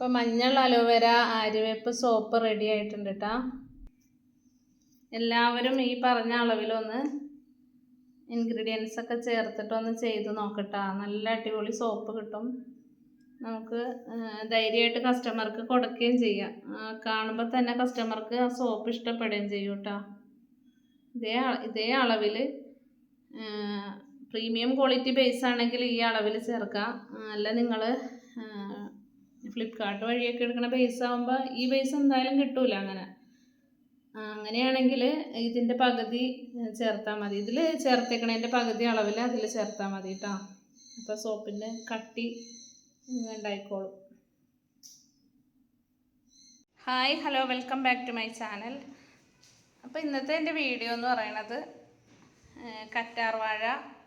ഇപ്പോൾ മഞ്ഞൾ aloe vera ആര്യവേപ്പ് soap ready ആയിട്ടുണ്ട് കേട്ടോ എല്ലാവരും ഈ പറഞ്ഞ അളവിലൊന്ന് ഇൻഗ്രീഡിയൻസ് ഒക്കെ ചേർത്തിട്ടൊന്ന് ചെയ്ത് നോക്കട്ടാ നല്ല അടിപൊളി സോപ്പ് കിട്ടും. നമുക്ക് ധൈര്യമായിട്ട് കസ്റ്റമർക്ക് കൊടുക്കുകയും ചെയ്യാം. കാണുമ്പോൾ തന്നെ കസ്റ്റമർക്ക് ആ സോപ്പ് ഇഷ്ടപ്പെടുകയും ചെയ്യും കേട്ടോ ഇതേ ഇതേ അളവിൽ പ്രീമിയം ക്വാളിറ്റി ബേസ് ആണെങ്കിൽ ഈ അളവിൽ ചേർക്കാം. അല്ല നിങ്ങൾ ഫ്ലിപ്കാർട്ട് വഴിയൊക്കെ എടുക്കുന്ന പൈസ ആകുമ്പോൾ ഈ പൈസ എന്തായാലും കിട്ടൂല അങ്ങനെ. അങ്ങനെയാണെങ്കിൽ ഇതിന്റെ പകുതി ചേർത്താൽ മതി. ഇതിൽ ചേർത്തേക്കണതിന്റെ പകുതി അളവിൽ അതിൽ ചേർത്താൽ മതി കേട്ടോ അപ്പോൾ സോപ്പിന്റെ കട്ടി ഉണ്ടായിക്കോളും hi hello welcome back to my channel. അപ്പോൾ ഇന്നത്തെ എന്റെ വീഡിയോ എന്ന് പറയണത് കറ്റാർവാഴ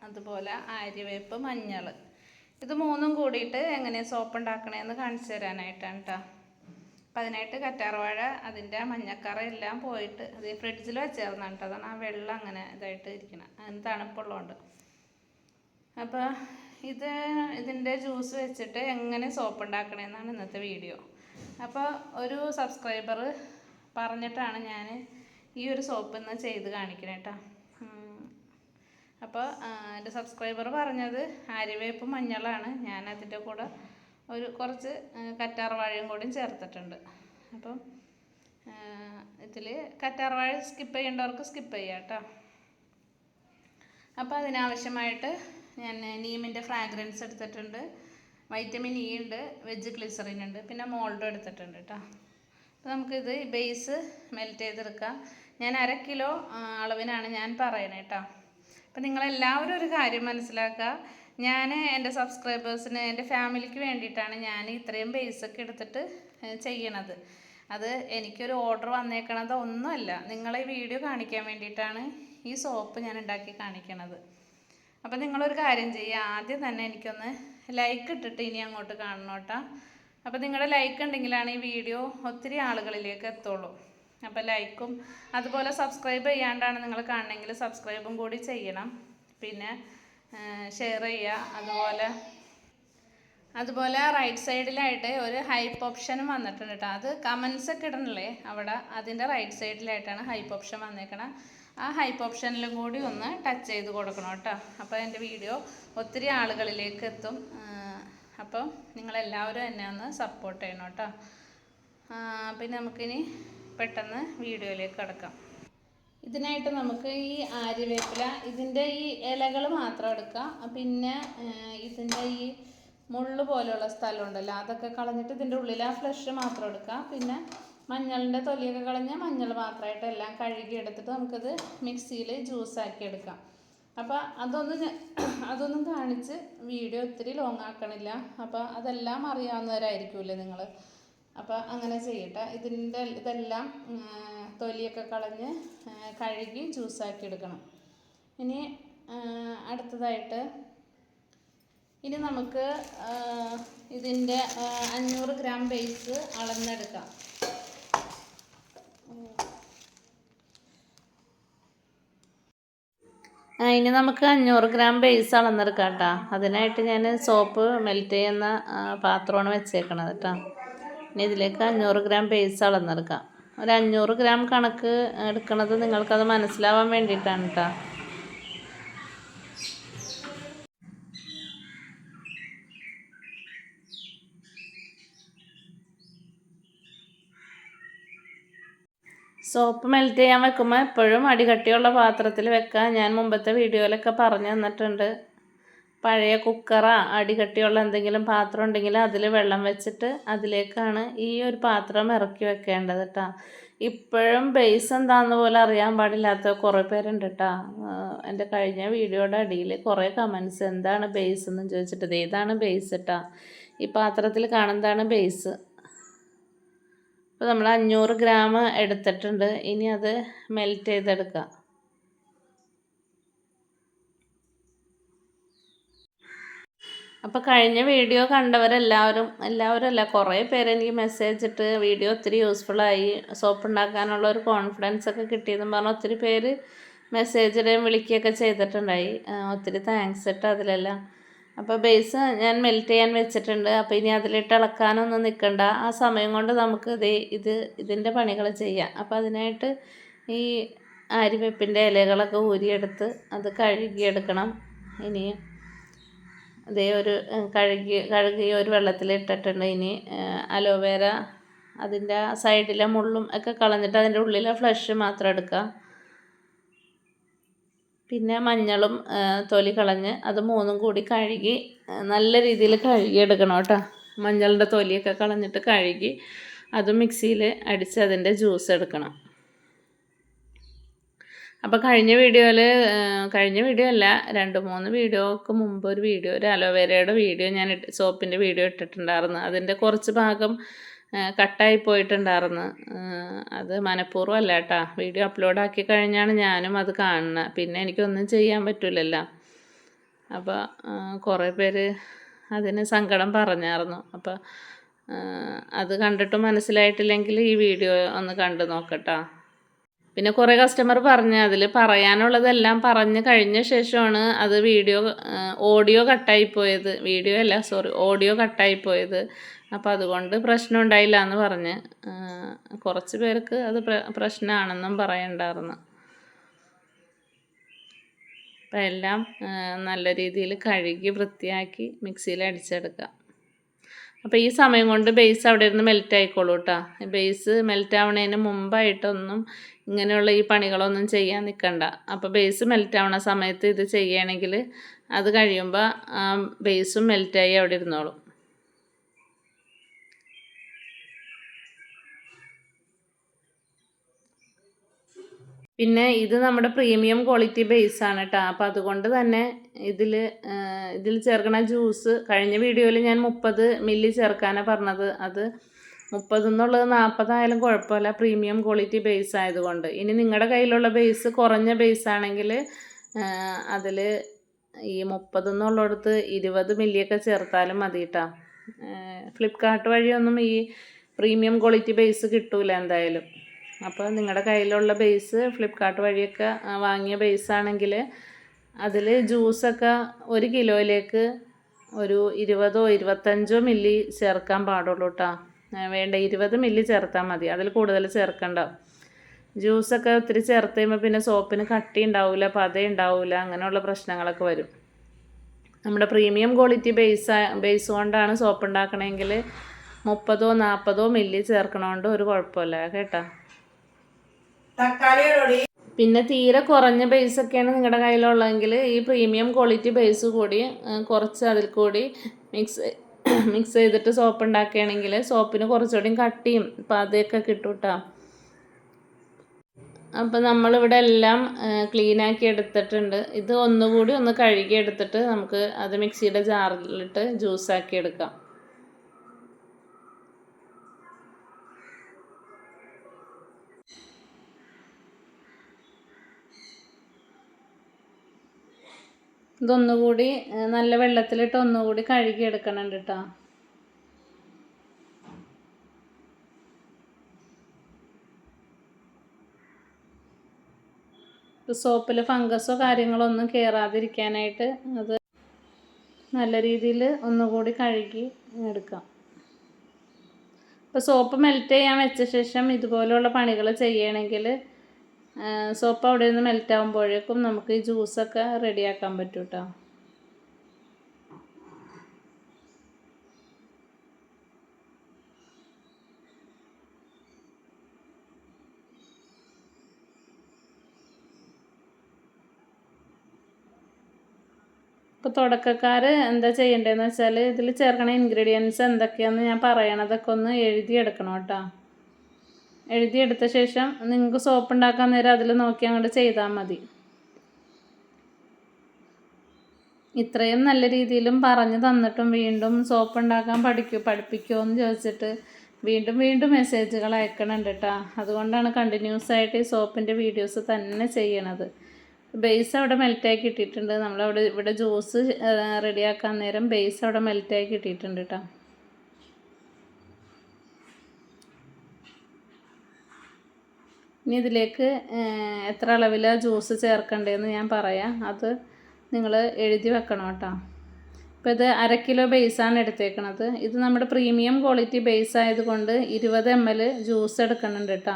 അതുപോലെ ആര്യവേപ്പ് മഞ്ഞൾ ഇത് മൂന്നും കൂടിയിട്ട് എങ്ങനെയാണ് സോപ്പ് ഉണ്ടാക്കണേന്ന് കാണിച്ചു തരാനായിട്ടാണ് കേട്ടോ അപ്പം അതിനായിട്ട് കറ്റാർവാഴ അതിന്റെ മഞ്ഞക്കറ എല്ലാം പോയിട്ട് അത് ഫ്രിഡ്ജിൽ വെച്ചേർന്നാണ് കേട്ടോ അതാണ് ആ വെള്ളം അങ്ങനെ ഇതായിട്ട് ഇരിക്കണം. അതിന് തണുപ്പുള്ളതുകൊണ്ട് അപ്പോൾ ഇത് ഇതിന്റെ ജ്യൂസ് വെച്ചിട്ട് എങ്ങനെ സോപ്പ് ഉണ്ടാക്കണമെന്നാണ് ഇന്നത്തെ വീഡിയോ. അപ്പോൾ ഒരു സബ്സ്ക്രൈബർ പറഞ്ഞിട്ടാണ് ഞാൻ ഈ ഒരു സോപ്പ് ഇന്ന് ചെയ്ത് കാണിക്കണേ കേട്ടോ അപ്പോൾ എന്റെ സബ്സ്ക്രൈബർ പറഞ്ഞത് ആര്യവേപ്പ് മഞ്ഞളാണ്. ഞാൻ അതിന്റെ കൂടെ ഒരു കുറച്ച് കറ്റാർവാഴയും കൂടിയും ചേർത്തിട്ടുണ്ട്. അപ്പം ഇതിൽ കറ്റാർവാഴ സ്കിപ്പ് ചെയ്യേണ്ടവർക്ക് സ്കിപ്പ് ചെയ്യാം കേട്ടോ അപ്പോൾ അതിനാവശ്യമായിട്ട് ഞാൻ നീമിന്റെ ഫ്രാഗ്രൻസ് എടുത്തിട്ടുണ്ട്. വൈറ്റമിൻ ഇ ഉണ്ട് വെജ് ഗ്ലിസറിൻ ഉണ്ട് പിന്നെ മോൾഡും എടുത്തിട്ടുണ്ട് കേട്ടോ അപ്പോൾ നമുക്കിത് ബേസ് മെൽറ്റ് ചെയ്തെടുക്കാം. ഞാൻ അര കിലോ അളവിനാണ് ഞാൻ പറയണേ കേട്ടോ അപ്പം നിങ്ങളെല്ലാവരും ഒരു കാര്യം മനസ്സിലാക്കുക. ഞാൻ എന്റെ സബ്സ്ക്രൈബേഴ്സിന് എന്റെ ഫാമിലിക്ക് വേണ്ടിയിട്ടാണ് ഞാൻ ഇത്രയും ബേസൊക്കെ എടുത്തിട്ട് ചെയ്യണത്. അത് എനിക്കൊരു ഓർഡർ വന്നേക്കണത് ഒന്നുമല്ല. നിങ്ങളെ വീഡിയോ കാണിക്കാൻ വേണ്ടിയിട്ടാണ് ഈ സോപ്പ് ഞാൻ ഉണ്ടാക്കി കാണിക്കണത്. അപ്പം നിങ്ങളൊരു കാര്യം ചെയ്യുക. ആദ്യം തന്നെ എനിക്കൊന്ന് ലൈക്ക് ഇട്ടിട്ട് ഇനി അങ്ങോട്ട് കാണണം കേട്ടോ അപ്പോൾ നിങ്ങളുടെ ലൈക്ക് ഉണ്ടെങ്കിലാണ് ഈ വീഡിയോ ഒത്തിരി ആളുകളിലേക്ക് എത്തുള്ളൂ. അപ്പോൾ ലൈക്കും. അതുപോലെ സബ്സ്ക്രൈബ് ചെയ്യാണ്ടാണ് നിങ്ങൾ കാണണമെങ്കിൽ സബ്സ്ക്രൈബും കൂടി ചെയ്യണം. പിന്നെ ഷെയർ ചെയ്യുക. അതുപോലെ അതുപോലെ റൈറ്റ് സൈഡിലായിട്ട് ഒരു ഹൈപ്പ് ഓപ്ഷനും വന്നിട്ടുണ്ട് കേട്ടോ അത് കമൻസ് ഒക്കെ ഇടണല്ലേ? അവിടെ അതിന്റെ റൈറ്റ് സൈഡിലായിട്ടാണ് ഹൈപ്പ് ഓപ്ഷൻ വന്നേക്കണം. ആ ഹൈപ്പ് ഓപ്ഷനിലും കൂടി ഒന്ന് ടച്ച് ചെയ്ത് കൊടുക്കണം കേട്ടോ അപ്പോൾ എന്റെ വീഡിയോ ഒത്തിരി ആളുകളിലേക്ക് എത്തും. അപ്പം നിങ്ങളെല്ലാവരും എന്നെ ഒന്ന് സപ്പോർട്ട് ചെയ്യണം കേട്ടോ പിന്നെ നമുക്കിനി പെട്ടെന്ന് വീഡിയോയിലേക്ക് കടക്കാം. ഇതിനായിട്ട് നമുക്ക് ഈ ആര്യവേപ്പില ഇതിന്റെ ഈ ഇലകൾ മാത്രം എടുക്കാം. പിന്നെ ഇതിന്റെ ഈ മുള്ള് പോലെയുള്ള സ്ഥലം ഉണ്ടല്ലോ അതൊക്കെ കളഞ്ഞിട്ട് ഇതിന്റെ ഉള്ളിൽ ആ ഫ്ലഷ് മാത്രം എടുക്കാം. പിന്നെ മഞ്ഞളിന്റെ തൊലിയൊക്കെ കളഞ്ഞ് മഞ്ഞൾ മാത്രമായിട്ട് എല്ലാം കഴുകി എടുത്തിട്ട് നമുക്കത് മിക്സിയിൽ ജ്യൂസാക്കി എടുക്കാം. അപ്പോൾ അതൊന്ന് അതൊന്നും കാണിച്ച് വീഡിയോ ഒത്തിരി ലോങ് ആക്കണില്ല. അപ്പോൾ അതെല്ലാം അറിയാവുന്നവരായിരിക്കുമല്ലേ നിങ്ങൾ അപ്പോൾ അങ്ങനെ ചെയ്യട്ടെ. ഇതിന്റെ ഇതെല്ലാം തൊലിയൊക്കെ കളഞ്ഞ് കഴുകി ജ്യൂസാക്കി എടുക്കണം. ഇനി അടുത്തതായിട്ട് ഇനി നമുക്ക് ഇതിന്റെ അഞ്ഞൂറ് ഗ്രാം ബേസ് അളന്നെടുക്കാം. ഇനി നമുക്ക് അഞ്ഞൂറ് ഗ്രാം ബേസ് അളന്നെടുക്കാം കേട്ടോ. അതിനായിട്ട് ഞാൻ സോപ്പ് മെൽറ്റ് ചെയ്യുന്ന പാത്രമാണ് വെച്ചേക്കണത് കേട്ടോ. ഇനി ഇതിലേക്ക് അഞ്ഞൂറ് ഗ്രാം പേസ് അളന്നെടുക്കാം. ഒരു അഞ്ഞൂറ് ഗ്രാം കണക്ക് എടുക്കണത് നിങ്ങൾക്കത് മനസ്സിലാവാൻ വേണ്ടിയിട്ടാണ് കേട്ടോ സോപ്പ് മെൽറ്റ് ചെയ്യാൻ വെക്കുമ്പോൾ എപ്പോഴും അടികട്ടിയുള്ള പാത്രത്തിൽ വെക്കാൻ ഞാൻ മുമ്പത്തെ വീഡിയോയിലൊക്കെ പറഞ്ഞു തന്നിട്ടുണ്ട്. പഴയ കുക്കറ അടികട്ടിയുള്ള എന്തെങ്കിലും പാത്രം ഉണ്ടെങ്കിൽ അതിൽ വെള്ളം വെച്ചിട്ട് അതിലേക്കാണ് ഈ ഒരു പാത്രം ഇറക്കി വെക്കേണ്ടത് കേട്ടോ ഇപ്പോഴും ബേസ് എന്താണെന്ന് പോലെ അറിയാൻ പാടില്ലാത്ത കുറേ പേരുണ്ട് കേട്ടോ എന്റെ കഴിഞ്ഞ വീഡിയോയുടെ അടിയിൽ കുറേ കമൻസ് എന്താണ് ബേസ് എന്ന് ചോദിച്ചിട്ട് ഏതാണ് ബേസ് കേട്ടോ ഈ പാത്രത്തിൽ കാണുന്നതാണ് ബേസ് അപ്പോൾ നമ്മൾ അഞ്ഞൂറ് ഗ്രാം എടുത്തിട്ടുണ്ട്. ഇനി അത് മെൽറ്റ് ചെയ്തെടുക്കാം. അപ്പോൾ കഴിഞ്ഞ വീഡിയോ കണ്ടവരെല്ലാവരും എല്ലാവരും അല്ല കുറേ പേര് എനിക്ക് മെസ്സേജ് ഇട്ട് വീഡിയോ ഒത്തിരി യൂസ്ഫുള്ളായി സോപ്പ് ഉണ്ടാക്കാനുള്ള ഒരു കോൺഫിഡൻസ് ഒക്കെ കിട്ടിയെന്ന് പറഞ്ഞ് ഒത്തിരി പേര് മെസ്സേജ് ഇടുകയും വിളിക്കുകയൊക്കെ ചെയ്തിട്ടുണ്ടായി. ഒത്തിരി താങ്ക്സ് ഇട്ട് അതിലെല്ലാം. അപ്പോൾ ബേസ് ഞാൻ മെൽറ്റ് ചെയ്യാൻ വെച്ചിട്ടുണ്ട്. അപ്പോൾ ഇനി അതിലിട്ട് ഇളക്കാനൊന്നും നിൽക്കണ്ട ആ സമയം കൊണ്ട് നമുക്ക് ഇത് ഇത് ഇതിന്റെ പണികൾ ചെയ്യാം. അപ്പോൾ അതിനായിട്ട് ഈ ആര്യവേപ്പിന്റെ ഇലകളൊക്കെ ഊരിയെടുത്ത് അത് കഴുകിയെടുക്കണം. ഇനി അതേ ഒരു കഴുകി കഴുകി ഒരു വെള്ളത്തിലിട്ടിട്ടുണ്ട്. ഇനി അലോവേര അതിന്റെ സൈഡിലെ മുള്ളും ഒക്കെ കളഞ്ഞിട്ട് അതിന്റെ ഉള്ളിലെ ഫ്ലഷ് മാത്രം എടുക്കുക. പിന്നെ മഞ്ഞളും തൊലി കളഞ്ഞ് അത് മൂന്നും കൂടി കഴുകി നല്ല രീതിയിൽ കഴുകി എടുക്കണം കേട്ടോ. മഞ്ഞളുടെ തൊലിയൊക്കെ കളഞ്ഞിട്ട് കഴുകി അത് മിക്സിയിൽ അടിച്ച് അതിന്റെ ജ്യൂസ് എടുക്കണം. അപ്പോൾ കഴിഞ്ഞ വീഡിയോയിൽ കഴിഞ്ഞ വീഡിയോ അല്ല രണ്ട് മൂന്ന് വീഡിയോക്ക് മുമ്പ് ഒരു വീഡിയോ ഒരു അലോവേരയുടെ വീഡിയോ ഞാൻ സോപ്പിന്റെ വീഡിയോ ഇട്ടിട്ടുണ്ടായിരുന്നു. അതിന്റെ കുറച്ച് ഭാഗം കട്ടായി പോയിട്ടുണ്ടായിരുന്നു. അത് മനഃപൂർവം അല്ല കേട്ടോ വീഡിയോ അപ്ലോഡ് ആക്കി കഴിഞ്ഞാണ് ഞാനും അത് കാണുന്നത് പിന്നെ എനിക്കൊന്നും ചെയ്യാൻ പറ്റില്ലല്ലോ അപ്പോൾ കുറേ പേര് അതിന് സങ്കടം പറഞ്ഞായിരുന്നു. അപ്പോൾ അത് കണ്ടിട്ട് മനസ്സിലായിട്ടില്ലെങ്കിൽ ഈ വീഡിയോ ഒന്ന് കണ്ടു നോക്കട്ടോ. പിന്നെ കുറേ കസ്റ്റമർ പറഞ്ഞ് അതിൽ പറയാനുള്ളതെല്ലാം പറഞ്ഞ് കഴിഞ്ഞ ശേഷമാണ് അത് വീഡിയോ ഓഡിയോ കട്ടായി പോയത്. വീഡിയോ അല്ല സോറി ഓഡിയോ കട്ടായി പോയത്. അപ്പോൾ അതുകൊണ്ട് പ്രശ്നം ഉണ്ടായില്ല എന്ന് പറഞ്ഞ് കുറച്ച് പേർക്ക് അത് പ്രശ്നമാണെന്നും പറയണ്ടായിരുന്നു അപ്പം എല്ലാം നല്ല രീതിയിൽ കഴുകി വൃത്തിയാക്കി മിക്സിയിൽ അടിച്ചെടുക്കാം. അപ്പോൾ ഈ സമയം കൊണ്ട് ബേസ് അവിടെ ഇരുന്ന് മെൽറ്റ് ആയിക്കോളൂ കേട്ടോ ബേസ് മെൽറ്റ് ആവണതിന് മുമ്പായിട്ടൊന്നും ഇങ്ങനെയുള്ള ഈ പണികളൊന്നും ചെയ്യാൻ നിൽക്കണ്ട അപ്പോൾ ബേസ് മെൽറ്റ് ആവണ സമയത്ത് ഇത് ചെയ്യുകയാണെങ്കിൽ അത് കഴിയുമ്പോൾ ബേസും മെൽറ്റായി അവിടെ ഇരുന്നോളും. പിന്നെ ഇത് നമ്മുടെ പ്രീമിയം ക്വാളിറ്റി ബേസ് ആണ് കേട്ടോ അപ്പോൾ അതുകൊണ്ട് തന്നെ ഇതിൽ ഇതിൽ ചേർക്കണ ജ്യൂസ് കഴിഞ്ഞ വീഡിയോയിൽ ഞാൻ മുപ്പത് മില്ലി ചേർക്കാനാണ് പറഞ്ഞത്. അത് മുപ്പത് എന്നുള്ളത് നാൽപ്പതായാലും കുഴപ്പമില്ല. പ്രീമിയം ക്വാളിറ്റി ബേസ് ആയതുകൊണ്ട്. ഇനി നിങ്ങളുടെ കയ്യിലുള്ള ബേസ് കുറഞ്ഞ ബേസ് ആണെങ്കിൽ അതിൽ ഈ മുപ്പത് എന്നുള്ളിടത്ത് ഇരുപത് മില്ലിയൊക്കെ ചേർത്താലും മതി കേട്ടോ ഫ്ലിപ്കാർട്ട് വഴിയൊന്നും ഈ പ്രീമിയം ക്വാളിറ്റി ബേസ് കിട്ടൂല എന്തായാലും. അപ്പോൾ നിങ്ങളുടെ കയ്യിലുള്ള ബേസ് ഫ്ലിപ്കാർട്ട് വഴിയൊക്കെ വാങ്ങിയ ബേസ് ആണെങ്കിൽ അതിൽ ജ്യൂസൊക്കെ ഒരു കിലോയിലേക്ക് ഒരു ഇരുപതോ ഇരുപത്തഞ്ചോ മില്ലി ചേർക്കാൻ പാടുള്ളൂ കേട്ടോ വേണ്ട ഇരുപത് മില്ലി ചേർത്താൽ മതി. അതിൽ കൂടുതൽ ചേർക്കണ്ട. ജ്യൂസൊക്കെ ഒത്തിരി ചേർത്ത് കഴിയുമ്പോൾ പിന്നെ സോപ്പിന് കട്ടി ഉണ്ടാവില്ല പത ഉണ്ടാവില്ല അങ്ങനെയുള്ള പ്രശ്നങ്ങളൊക്കെ വരും. നമ്മുടെ പ്രീമിയം ക്വാളിറ്റി ബേസ് ബേസ് കൊണ്ടാണ് സോപ്പ് ഉണ്ടാക്കണമെങ്കിൽ മുപ്പതോ നാൽപ്പതോ മില്ലി ചേർക്കണോണ്ട് ഒരു കുഴപ്പമില്ല കേട്ടോ. പിന്നെ തീരെ കുറഞ്ഞ ബേസ് ഒക്കെയാണ് നിങ്ങളുടെ കയ്യിലുള്ളതെങ്കിൽ ഈ പ്രീമിയം ക്വാളിറ്റി ബേസ് കൂടി കുറച്ച് അതിൽ കൂടി മിക്സ് മിക്സ് ചെയ്തിട്ട് സോപ്പ് ഉണ്ടാക്കുകയാണെങ്കിൽ സോപ്പിന് കുറച്ചുകൂടി കട്ടിയും പാതയൊക്കെ കേട്ടോ അപ്പം നമ്മളിവിടെ എല്ലാം ക്ലീനാക്കി എടുത്തിട്ടുണ്ട്. ഇത് ഒന്നുകൂടി ഒന്ന് കഴുകി എടുത്തിട്ട് നമുക്ക് അത് മിക്സിയുടെ ജാറിലിട്ട് ജ്യൂസാക്കി എടുക്കാം. ഇതൊന്നുകൂടി നല്ല വെള്ളത്തിലിട്ട് ഒന്നുകൂടി കഴുകി എടുക്കണം കേട്ടോ സോപ്പിൽ ഫംഗസോ കാര്യങ്ങളോ ഒന്നും കയറാതിരിക്കാനായിട്ട് അത് നല്ല രീതിയിൽ ഒന്നുകൂടി കഴുകി എടുക്കാം. ഇപ്പോൾ സോപ്പ് മെൽറ്റ് ചെയ്യാൻ വെച്ച ശേഷം ഇതുപോലെയുള്ള പണികൾ ചെയ്യണമെങ്കിൽ സോപ്പ് അവിടെ നിന്ന് മെൽറ്റ് ആകുമ്പോഴേക്കും നമുക്ക് ഈ ജ്യൂസൊക്കെ റെഡിയാക്കാൻ പറ്റും കേട്ടോ ഇപ്പോൾ തുടക്കക്കാർ എന്താ ചെയ്യേണ്ടതെന്ന് വെച്ചാൽ ഇതിൽ ചേർക്കണ ഇൻഗ്രീഡിയൻസ് എന്തൊക്കെയാണെന്ന് ഞാൻ പറയണതൊക്കെ ഒന്ന് എഴുതിയെടുക്കണം കേട്ടോ. എഴുതിയെടുത്ത ശേഷം നിങ്ങൾക്ക് സോപ്പ് ഉണ്ടാക്കാൻ നേരം അതിൽ നോക്കി അങ്ങോട്ട് ചെയ്താൽ മതി. ഇത്രയും നല്ല രീതിയിലും പറഞ്ഞു തന്നിട്ടും വീണ്ടും സോപ്പ് ഉണ്ടാക്കാൻ പഠിക്കൂ പഠിപ്പിക്കുമോ എന്ന് ചോദിച്ചിട്ട് വീണ്ടും വീണ്ടും മെസ്സേജുകൾ അയക്കണുണ്ട് കേട്ടോ അതുകൊണ്ടാണ് കണ്ടിന്യൂസ് ആയിട്ട് ഈ സോപ്പിന്റെ വീഡിയോസ് തന്നെ ചെയ്യണത്. ബേസ് അവിടെ മെൽറ്റാക്കി ഇട്ടിട്ടുണ്ട് നമ്മളവിടെ ഇവിടെ ജ്യൂസ് റെഡിയാക്കാൻ നേരം ബേസ് അവിടെ മെൽറ്റാക്കി ഇട്ടിട്ടുണ്ട് കേട്ടോ ഇനി ഇതിലേക്ക് എത്ര അളവിൽ ജ്യൂസ് ചേർക്കേണ്ടതെന്ന് ഞാൻ പറയാം. അത് നിങ്ങൾ എഴുതി വെക്കണം കേട്ടോ. ഇപ്പോൾ ഇത് അര കിലോ ബേസാണ് എടുത്തേക്കണത്. ഇത് നമ്മുടെ പ്രീമിയം ക്വാളിറ്റി ബേസ് ആയതുകൊണ്ട് ഇരുപത് എം എൽ ജ്യൂസ് എടുക്കുന്നുണ്ട് കേട്ടോ.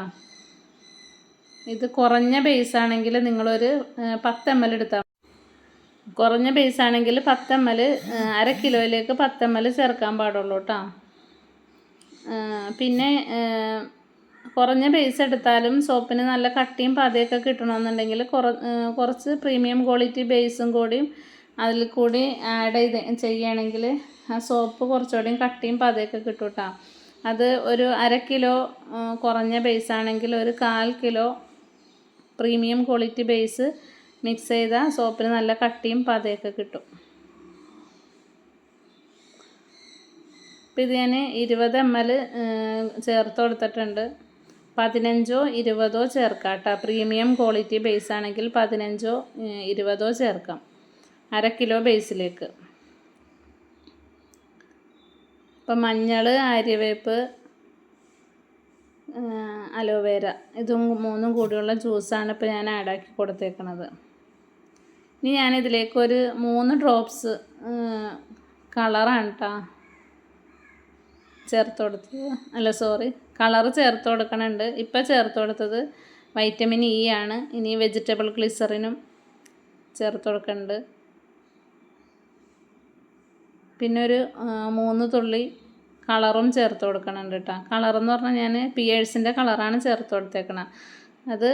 ഇത് കുറഞ്ഞ ബേസ് ആണെങ്കിൽ നിങ്ങളൊരു പത്ത് എം എൽ എടുത്താൽ കുറഞ്ഞ ബേസ് ആണെങ്കിൽ പത്ത് എം എൽ അര കിലോയിലേക്ക് പത്ത് എം എൽ ചേർക്കാൻ പാടുള്ളൂ കേട്ടോ. പിന്നെ കുറഞ്ഞ ബേസ് എടുത്താലും സോപ്പിന് നല്ല കട്ടിയും പതയൊക്കെ കിട്ടണമെന്നുണ്ടെങ്കിൽ കുറ കുറച്ച് പ്രീമിയം ക്വാളിറ്റി ബേസും കൂടിയും അതിൽ കൂടി ആഡ് ചെയ്ത് ചെയ്യുകയാണെങ്കിൽ ആ സോപ്പ് കുറച്ചുകൂടി കട്ടിയും പതയൊക്കെ കിട്ടും കേട്ടോ അത് ഒരു അര കിലോ കുറഞ്ഞ ബേസ് ആണെങ്കിൽ ഒരു കാൽ kilo premium quality base mix ചെയ്താൽ സോപ്പിന് നല്ല കട്ടിയും പതയൊക്കെ കിട്ടും. അപ്പോൾ ഇത് ഞാൻ ഇരുപത് എം എൽ ചേർത്ത് കൊടുത്തിട്ടുണ്ട്. പതിനഞ്ചോ ഇരുപതോ ചേർക്കാം കേട്ടോ പ്രീമിയം ക്വാളിറ്റി ബേസ് ആണെങ്കിൽ പതിനഞ്ചോ ഇരുപതോ ചേർക്കാം. അര കിലോ ബേസിലേക്ക് ഇപ്പം മഞ്ഞൾ ആര്യവേപ്പ് അലോവേര ഇതും മൂന്നും കൂടിയുള്ള ജ്യൂസാണ് ഇപ്പോൾ ഞാൻ ആഡാക്കി കൊടുത്തേക്കണത്. ഇനി ഞാനിതിലേക്ക് ഒരു മൂന്ന് ഡ്രോപ്സ് കളറാണ് കേട്ടോ ചേർത്ത് കൊടുത്തത്. അല്ല സോറി കളറ് ചേർത്ത് കൊടുക്കണുണ്ട്. ഇപ്പം ചേർത്ത് കൊടുത്തത് വൈറ്റമിൻ ഇ ആണ്. ഇനി വെജിറ്റബിൾ ഗ്ലിസറിനും ചേർത്ത് കൊടുക്കുന്നുണ്ട് പിന്നെ ഒരു മൂന്ന് തുള്ളി കളറും ചേർത്ത് കൊടുക്കണുണ്ട് കേട്ടോ കളറെന്ന് പറഞ്ഞാൽ ഞാൻ പിയേഴ്സിന്റെ കളറാണ് ചേർത്ത് കൊടുത്തേക്കണത് അത്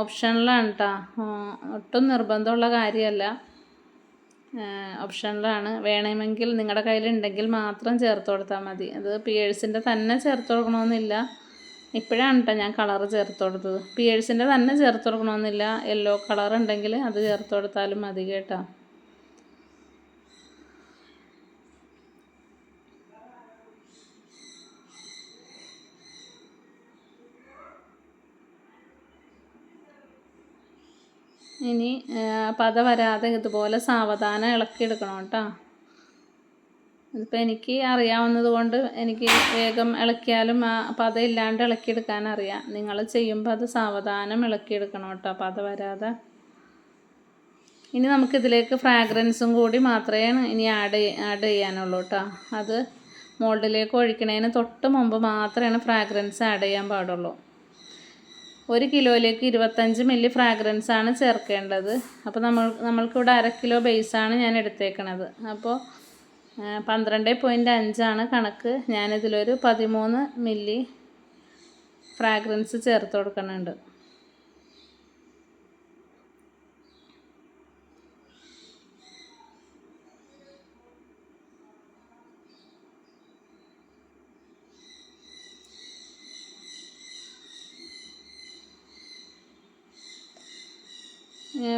ഓപ്ഷനിലാണ് കേട്ടോ ഒട്ടും നിർബന്ധമുള്ള കാര്യമല്ല ഓപ്ഷനിലാണ്. വേണമെങ്കിൽ നിങ്ങളുടെ കയ്യിലുണ്ടെങ്കിൽ മാത്രം ചേർത്ത് കൊടുത്താൽ മതി. അത് പിയേഴ്സിന്റെ തന്നെ ചേർത്ത് കൊടുക്കണമെന്നില്ല. ഇപ്പോഴാണ് കേട്ടോ ഞാൻ കളറ് ചേർത്ത് കൊടുത്തത്. പിയേഴ്സിന്റെ തന്നെ ചേർത്ത് കൊടുക്കണമെന്നില്ല. യെല്ലോ കളർ ഉണ്ടെങ്കിൽ അത് ചേർത്ത് കൊടുത്താലും മതി കേട്ടോ. ഇനി പത വരാതെ ഇതുപോലെ സാവധാനം ഇളക്കിയെടുക്കണം കേട്ടോ. ഇതിപ്പോൾ എനിക്ക് അറിയാവുന്നത് കൊണ്ട് എനിക്ക് വേഗം ഇളക്കിയാലും ആ പത ഇല്ലാണ്ട് ഇളക്കിയെടുക്കാൻ അറിയാം. നിങ്ങൾ ചെയ്യുമ്പോൾ അത് സാവധാനം ഇളക്കിയെടുക്കണം കേട്ടോ പത വരാതെ. ഇനി നമുക്കിതിലേക്ക് ഫ്രാഗ്രൻസും കൂടി മാത്രമേ ഇനി ആഡ് ആഡ് ചെയ്യാനുള്ളൂ കേട്ടോ. അത് മോൾഡിലേക്ക് ഒഴിക്കണതിന് തൊട്ട് മുമ്പ് മാത്രമേ ഫ്രാഗ്രൻസ് ആഡ് ചെയ്യാൻ പാടുള്ളൂ. ഒരു കിലോയിലേക്ക് ഇരുപത്തഞ്ച് മില്ലി ഫ്രാഗ്രൻസ് ആണ് ചേർക്കേണ്ടത്. അപ്പോൾ നമ്മൾ നമ്മൾക്കിവിടെ അര കിലോ ബേസാണ് ഞാൻ എടുത്തേക്കണത്. അപ്പോൾ പന്ത്രണ്ട് പോയിന്റ് അഞ്ചാണ് കണക്ക്. ഞാനിതിലൊരു പതിമൂന്ന് മില്ലി ഫ്രാഗ്രൻസ് ചേർത്ത് കൊടുക്കുന്നുണ്ട്.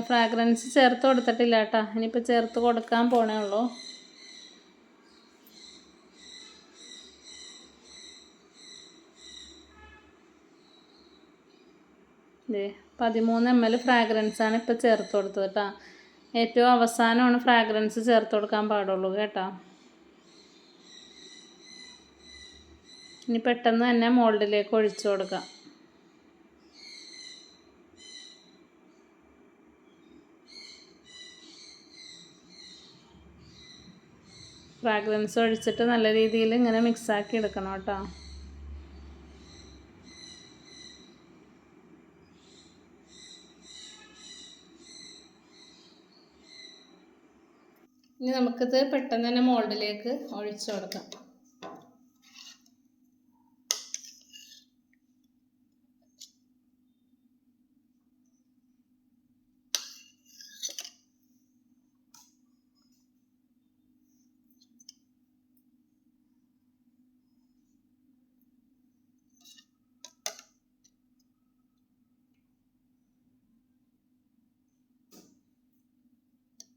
ഫ്രാഗ്രൻസ് ചേർത്ത് കൊടുത്തിട്ടില്ല കേട്ടോ. ഇനിയിപ്പോൾ ചേർത്ത് കൊടുക്കാൻ പോണേ ഉള്ളൂ. പതിമൂന്ന് എം എൽ ഫ്രാഗ്രൻസ് ആണ് ഇപ്പോൾ ചേർത്ത് കൊടുത്തത് കേട്ടോ. ഏറ്റവും അവസാനമാണ് ഫ്രാഗ്രൻസ് ചേർത്ത് കൊടുക്കാൻ പാടുള്ളൂ കേട്ടോ. ഇനി പെട്ടെന്ന് തന്നെ മോൾഡിലേക്ക് ഒഴിച്ചു കൊടുക്കാം. ഫ്രാഗ്രൻസ് ഒഴിച്ചിട്ട് നല്ല രീതിയിൽ ഇങ്ങനെ മിക്സാക്കി എടുക്കണം കേട്ടോ. ഇനി നമുക്കിത് പെട്ടെന്ന് തന്നെ മോൾഡിലേക്ക് ഒഴിച്ചു കൊടുക്കാം.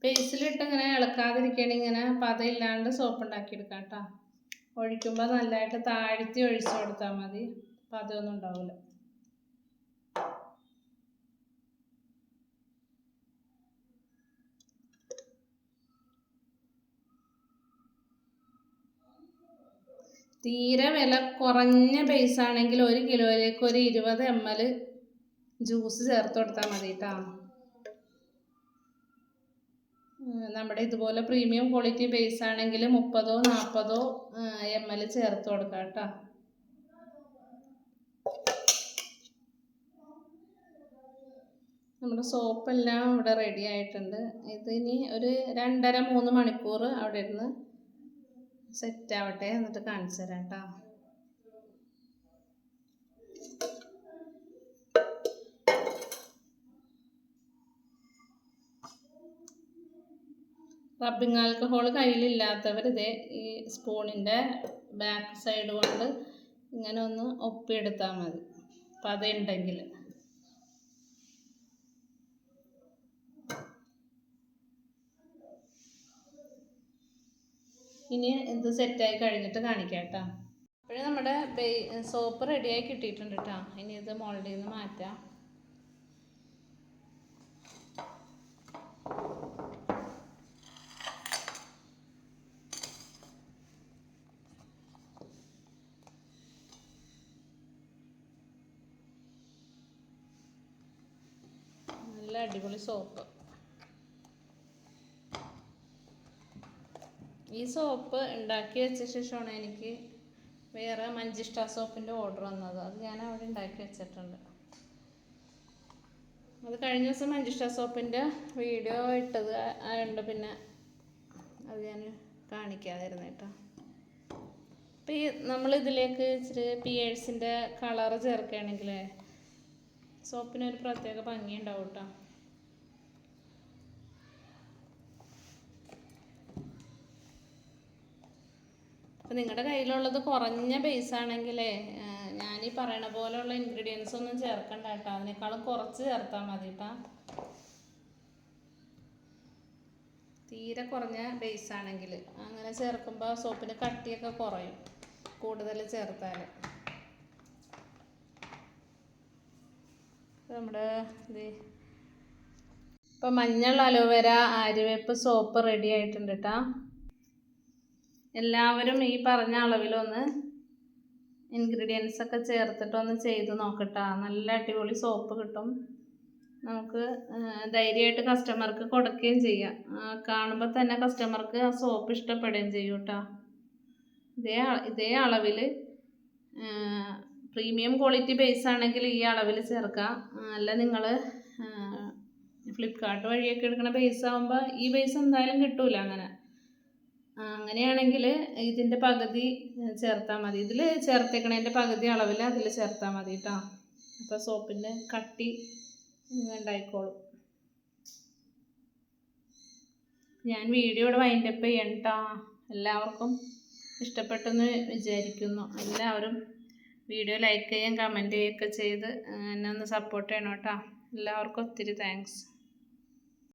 പേസ്റ്റിലിട്ട് ഇങ്ങനെ ഇളക്കാതിരിക്കുകയാണെങ്കിൽ ഇങ്ങനെ പതയില്ലാണ്ട് സോപ്പ് ഉണ്ടാക്കിയെടുക്കാം കേട്ടോ ഒഴിക്കുമ്പോൾ നല്ലതായിട്ട് താഴ്ത്തി ഒഴിച്ചു കൊടുത്താൽ മതി. പതയൊന്നും ഉണ്ടാവില്ല തീരെ വില കുറഞ്ഞ ബേസ് ആണെങ്കിൽ ഒരു കിലോയിലേക്ക് ഒരു ഇരുപത് എം എൽ ജ്യൂസ് ചേർത്ത് കൊടുത്താൽ മതി കേട്ടോ നമ്മുടെ ഇതുപോലെ പ്രീമിയം ക്വാളിറ്റി ബേസ് ആണെങ്കിൽ മുപ്പതോ നാൽപ്പതോ എം എൽ ചേർത്ത് കൊടുക്കാം കേട്ടോ. നമ്മുടെ സോപ്പെല്ലാം ഇവിടെ റെഡി ആയിട്ടുണ്ട്. ഇത് ഇനി ഒരു രണ്ടര മൂന്ന് മണിക്കൂർ അവിടെ ഇരുന്ന് സെറ്റ് ആവട്ടെ എന്നിട്ട് കാണിച്ചു തരാം കേട്ടോ. റബ്ബിംഗ് ആൽക്കഹോൾ കയ്യിലില്ലാത്തവർ ഇതേ ഈ സ്പൂണിന്റെ ബാക്ക് സൈഡ് കൊണ്ട് ഇങ്ങനെ ഒന്ന് ഒപ്പിയെടുത്താൽ മതി. അപ്പം അതുണ്ടെങ്കിൽ. ഇനി ഇത് സെറ്റായി കഴിഞ്ഞിട്ട് കാണിക്കാം കേട്ടോ. അപ്പോഴേ നമ്മുടെ സോപ്പ് റെഡിയായി കിട്ടിയിട്ടുണ്ട് കേട്ടോ. ഇനി ഇത് മോൾഡിൽ നിന്ന് മാറ്റാം നല്ല അടിപൊളി സോപ്പ്. ഈ സോപ്പ് ഉണ്ടാക്കി വെച്ച ശേഷമാണ് എനിക്ക് വേറെ മഞ്ചിഷ്ട സോപ്പിന്റെ ഓർഡർ വന്നത്. അത് ഞാൻ അവിടെ ഉണ്ടാക്കി വെച്ചിട്ടുണ്ട്. അത് കഴിഞ്ഞ ദിവസം മഞ്ചിഷ്ട സോപ്പിന്റെ വീഡിയോ ഇട്ടത് ഉണ്ട് പിന്നെ അത് ഞാൻ കാണിക്കാതിരുന്നു കേട്ടോ. അപ്പം ഈ നമ്മൾ ഇതിലേക്ക് ഇച്ചിരി പിയേഴ്സിന്റെ കളറ് ചേർക്കുകയാണെങ്കിൽ സോപ്പിനൊരു പ്രത്യേക ഭംഗി ഉണ്ടാവും കേട്ടോ. നിങ്ങളുടെ കയ്യിലുള്ളത് കുറഞ്ഞ ബേസ് ആണെങ്കിലേ ഈ പറയണ പോലെയുള്ള ഇൻഗ്രീഡിയൻസ് ഒന്നും ചേർക്കണ്ട കേട്ടോ. അതിനേക്കാളും കുറച്ച് ചേർത്താൽ മതി കേട്ടോ തീരെ കുറഞ്ഞ ബേസ് ആണെങ്കിൽ അങ്ങനെ ചേർക്കുമ്പോൾ സോപ്പിന് കട്ടിയൊക്കെ കുറയും. കൂടുതൽ ചേർത്താൽ നമ്മുടെ ഇപ്പം മഞ്ഞൾ അലോവേര ആര്യവേപ്പ് സോപ്പ് റെഡി ആയിട്ടുണ്ട് കേട്ടോ എല്ലാവരും ഈ പറഞ്ഞ അളവിലൊന്ന് ഇൻഗ്രീഡിയൻസ് ഒക്കെ ചേർത്തിട്ടൊന്ന് ചെയ്ത് നോക്കട്ടാ. നല്ല അടിപൊളി സോപ്പ് കിട്ടും. നമുക്ക് ധൈര്യമായിട്ട് കസ്റ്റമർക്ക് കൊടുക്കുകയും ചെയ്യാം. കാണുമ്പോൾ തന്നെ കസ്റ്റമർക്ക് ആ സോപ്പ് ഇഷ്ടപ്പെടുകയും ചെയ്യും കേട്ടോ. ഇതേ ഇതേ അളവിൽ പ്രീമിയം ക്വാളിറ്റി ബേസ് ആണെങ്കിൽ ഈ അളവിൽ ചേർക്കാം. അല്ല നിങ്ങൾ ഫ്ലിപ്കാർട്ട് വഴിയൊക്കെ എടുക്കുന്ന ബേസ് ആകുമ്പോൾ ഈ ബേസ് എന്തായാലും കിട്ടൂല അങ്ങനെ. അങ്ങനെയാണെങ്കിൽ ഇതിന്റെ പകുതി ചേർത്താൽ മതി. ഇതിൽ ചേർത്തേക്കണതിന്റെ പകുതി അളവിൽ അതിൽ ചേർത്താൽ മതി കേട്ടോ അപ്പോൾ സോപ്പിന്റെ കട്ടി ഉണ്ടായിക്കോളും. ഞാൻ വീഡിയോ ഇവിടെ വൈൻഡപ്പ് ചെയ്യണം എല്ലാവർക്കും ഇഷ്ടപ്പെട്ടെന്ന് വിചാരിക്കുന്നു. എല്ലാവരും വീഡിയോ ലൈക്ക് ചെയ്യാൻ കമന്റ് ചെയ്യുകയൊക്കെ ചെയ്ത് എന്നെ ഒന്ന് സപ്പോർട്ട് ചെയ്യണം കേട്ടോ എല്ലാവർക്കും ഒത്തിരി താങ്ക്സ്